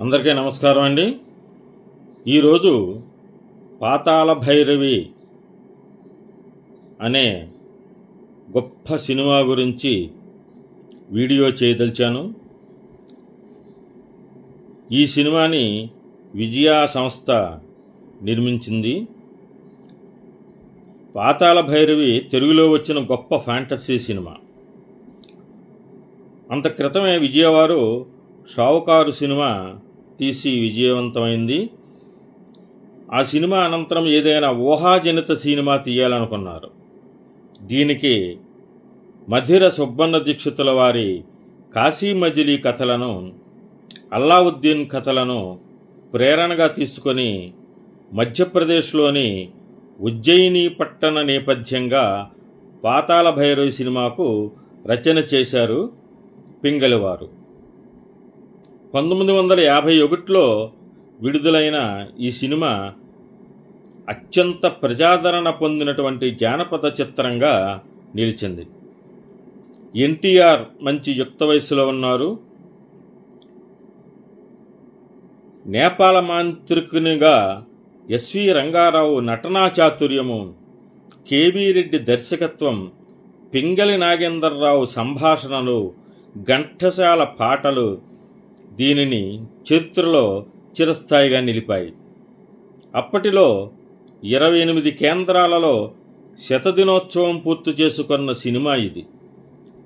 అందరికీ నమస్కారం అండి. ఈరోజు పాతాళ భైరవి అనే గొప్ప సినిమా గురించి వీడియో చేయదలిచాను. ఈ సినిమాని విజయా సంస్థ నిర్మించింది. పాతాళ భైరవి తెలుగులో వచ్చిన గొప్ప ఫ్యాంటసీ సినిమా. అంత క్రితమే విజయవారు షావుకారు సినిమా తీసి విజయవంతమైంది. ఆ సినిమా అనంతరం ఏదైనా ఊహాజనిత సినిమా తీయాలనుకున్నారు. దీనికి మధిర సుబ్బన్న దీక్షితుల వారి కాశీ మజిలీ కథలను అల్లావుద్దీన్ కథలను ప్రేరణగా తీసుకొని మధ్యప్రదేశ్లోని ఉజ్జయిని పట్టణ నేపథ్యంగా పాతాళ భైరవి సినిమాకు రచన చేశారు పింగళివారు పంతొమ్మిది వందల యాభై ఒకటిలో విడుదలైన ఈ సినిమా అత్యంత ప్రజాదరణ పొందినటువంటి జానపద చిత్రంగా నిలిచింది. ఎన్టీఆర్ మంచి యుక్త వయసులో ఉన్నారు. నేపాల మాంత్రికునిగా ఎస్వి రంగారావు నటనా చాతుర్యము కేవీ రెడ్డి దర్శకత్వం పింగళి నాగేందర్రావు సంభాషణలు ఘంటసాల పాటలు దీనిని చరిత్రలో చిరస్థాయిగా నిలిపాయి. అప్పటిలో ఇరవై ఎనిమిది కేంద్రాలలో శతదినోత్సవం పూర్తి చేసుకున్న సినిమా ఇది.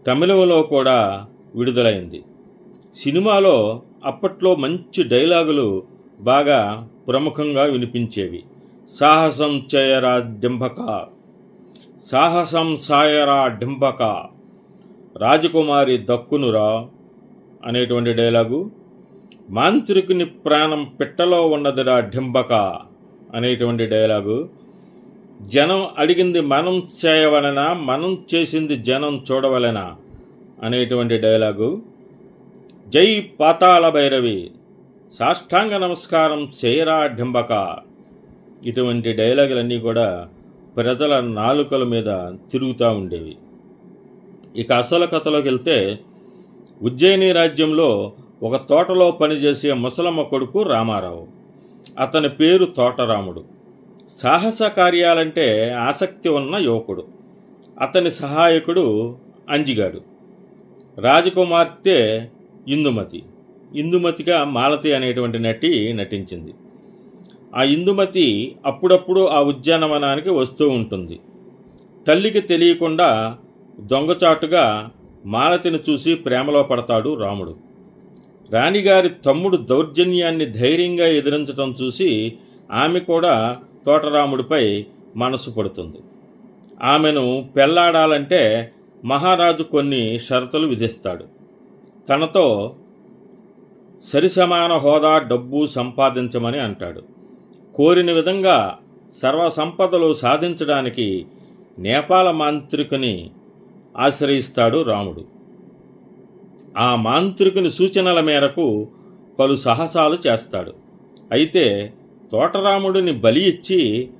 తమిళంలో కూడా విడుదలైంది. సినిమాలో అప్పట్లో మంచి డైలాగులు బాగా ప్రముఖంగా వినిపించేవి. సాహసం చేయరా డింబక సాహసం సాయరా డింబక రాజకుమారి దక్కునురా అనేటువంటి డైలాగు మాంత్రికుని ప్రాణం పిట్టలో ఉన్నదిరా డింబక అనేటువంటి డైలాగు. జనం అడిగింది మనం చేయవలనా మనం చేసింది జనం చూడవలెనా అనేటువంటి డైలాగు. జై పాతాళ భైరవి సాష్టాంగ నమస్కారం చేయరా డింబక ఇటువంటి డైలాగులన్నీ కూడా ప్రజల నాలుకల మీద తిరుగుతూ ఉండేవి. ఇక అసలు కథలోకి వెళ్తే ఉజ్జయిని రాజ్యంలో ఒక తోటలో పనిచేసే ముసలమ్మ కొడుకు రామారావు. అతని పేరు తోటరాముడు. సాహస కార్యాలంటే ఆసక్తి ఉన్న యువకుడు. అతని సహాయకుడు అంజిగాడు. రాజకుమార్తె ఇందుమతి. ఇందుమతిగా మాలతి అనేటువంటి నటి నటించింది. ఆ ఇందుమతి అప్పుడప్పుడు ఆ ఉద్యానవనానికి వస్తూ ఉంటుంది. తల్లికి తెలియకుండా దొంగచాటుగా మాలతిని చూసి ప్రేమలో పడతాడు రాముడు. రాణిగారి తమ్ముడు దౌర్జన్యాన్ని ధైర్యంగా ఎదిరించటం చూసి ఆమె కూడా తోటరాముడిపై మనసు పడుతుంది. ఆమెను పెళ్ళాడాలంటే మహారాజు కొన్ని షరతులు విధిస్తాడు. తనతో సరిసమాన హోదా డబ్బు సంపాదించమని అంటాడు. కోరిన విధంగా సర్వసంపదలు సాధించడానికి నేపాల మాంత్రికుని ఆశ్రయిస్తాడు రాముడు. ఆ మాంత్రికుని సూచనల మేరకు పలు సాహసాలు చేస్తాడు. అయితే తోటరాముడిని బలి ఇచ్చి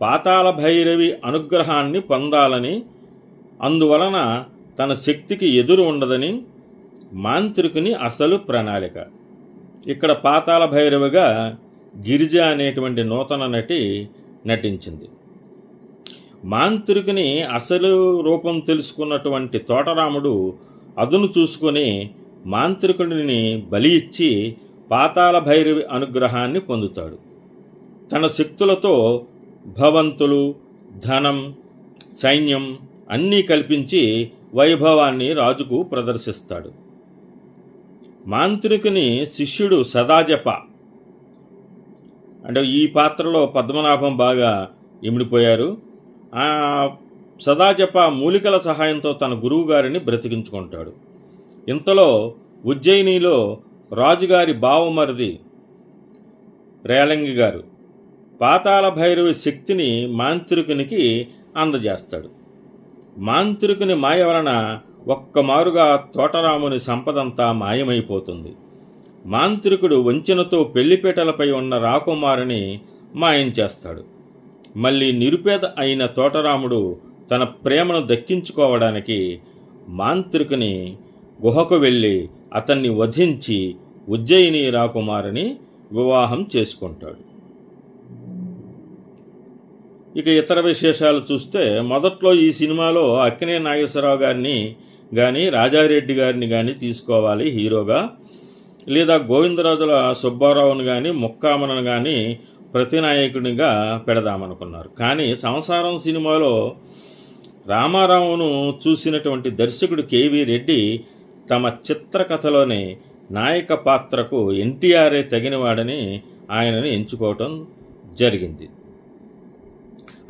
పాతాళ భైరవి అనుగ్రహాన్ని పొందాలని అందువలన తన శక్తికి ఎదురు ఉండదని మాంత్రికుని అసలు ప్రణాళిక. ఇక్కడ పాతాళ భైరవిగా గిరిజ అనేటువంటి నూతన నటి నటించింది. మాంత్రికుని అసలు రూపం తెలుసుకున్నటువంటి తోటరాముడు అదును చూసుకొని మాంత్రికుడిని బలి ఇచ్చి పాతాల భైరవి అనుగ్రహాన్ని పొందుతాడు. తన శక్తులతో భవంతులు ధనం సైన్యం అన్నీ కల్పించి వైభవాన్ని రాజుకు ప్రదర్శిస్తాడు. మాంత్రికుని శిష్యుడు సదాజప. అంటే ఈ పాత్రలో పద్మనాభం బాగా ఇమిడిపోయారు సదాజప మూలికల సహాయంతో తన గురువుగారిని బ్రతికించుకుంటాడు. ఇంతలో ఉజ్జయినిలో రాజుగారి బావమరిది రేలంగి గారు పాతాళ భైరవి శక్తిని మాంత్రికునికి అందజేస్తాడు. మాంత్రికుని మాయ వలన ఒక్కమారుగా తోటరాముని సంపదంతా మాయమైపోతుంది. మాంత్రికుడు వంచనతో పెళ్ళిపేటలపై ఉన్న రాకుమారిని మాయం చేస్తాడు. మళ్ళీ నిరుపేద అయిన తోటరాముడు తన ప్రేమను దక్కించుకోవడానికి మాంత్రికుని గుహకు వెళ్ళి అతన్ని వధించి ఉజ్జయిని రాకుమారిని వివాహం చేసుకుంటాడు. ఇక ఇతర విశేషాలు చూస్తే మొదట్లో ఈ సినిమాలో అక్కినే నాగేశ్వరరావు గారిని కానీ రాజారెడ్డి గారిని కానీ తీసుకోవాలి హీరోగా లేదా గోవిందరాజుల సుబ్బారావుని కానీ ముక్కామనను కానీ ప్రతినాయకునిగా పెడదామనుకున్నారు. కానీ సంసారం సినిమాలో రామారావును చూసినటువంటి దర్శకుడు కేవీ రెడ్డి తమ చిత్రకథలోని నాయక పాత్రకు ఎన్టీఆర్ఏ తగినవాడని ఆయనను ఎంచుకోవటం జరిగింది.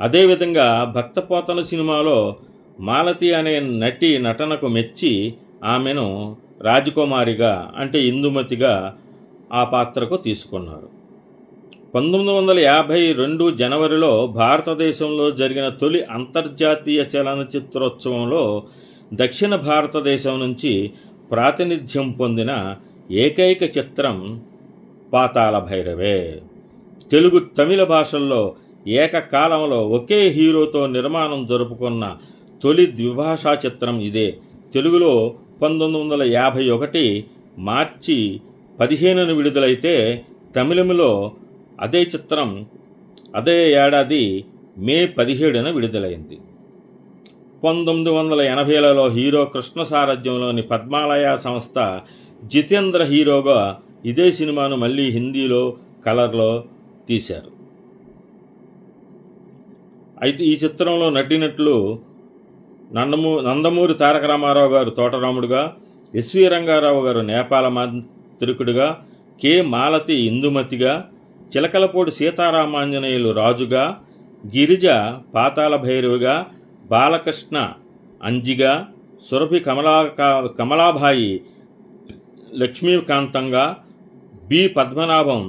అదేవిధంగా భక్తపోతన సినిమాలో మాలతి అనే నటి నటనకు మెచ్చి ఆమెను రాజకుమారిగా అంటే ఇందుమతిగా ఆ పాత్రకు తీసుకున్నారు. పంతొమ్మిది వందల యాభై రెండు జనవరిలో భారతదేశంలో జరిగిన తొలి అంతర్జాతీయ చలనచిత్రోత్సవంలో దక్షిణ భారతదేశం నుంచి ప్రాతినిధ్యం పొందిన ఏకైక చిత్రం పాతాల భైరవే. తెలుగు తమిళ భాషల్లో ఏకకాలంలో ఒకే హీరోతో నిర్మాణం జరుపుకున్న తొలి ద్విభాషా చిత్రం ఇదే. తెలుగులో పంతొమ్మిది వందల యాభై ఒకటి మార్చి పదిహేనున విడుదలైతే తమిళంలో అదే చిత్రం అదే ఏడాది మే పదిహేడున విడుదలైంది. పంతొమ్మిది వందల ఎనభైలలో హీరో కృష్ణ సారథ్యంలోని పద్మాలయ సంస్థ జితేంద్ర హీరోగా ఇదే సినిమాను మళ్ళీ హిందీలో కలర్లో తీశారు. అయితే ఈ చిత్రంలో నటినట్లు నందమూ నందమూరి తారక రామారావు గారు తోటరాముడుగా ఎస్వి రంగారావు గారు నేపాల మాంత్రికుడుగా కె మాలతి ఇందుమతిగా చిలకలపూడి సీతారామాంజనేయులు రాజుగా గిరిజ పాతాల భైరవిగా బాలకృష్ణ అంజిగా సురభి కమలా కమలాభాయి లక్ష్మీకాంతంగా బి పద్మనాభం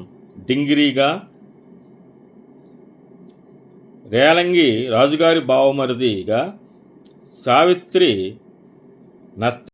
డింగిరిగా రేలంగి రాజుగారి బావమరిదిగా సావిత్రి నర్త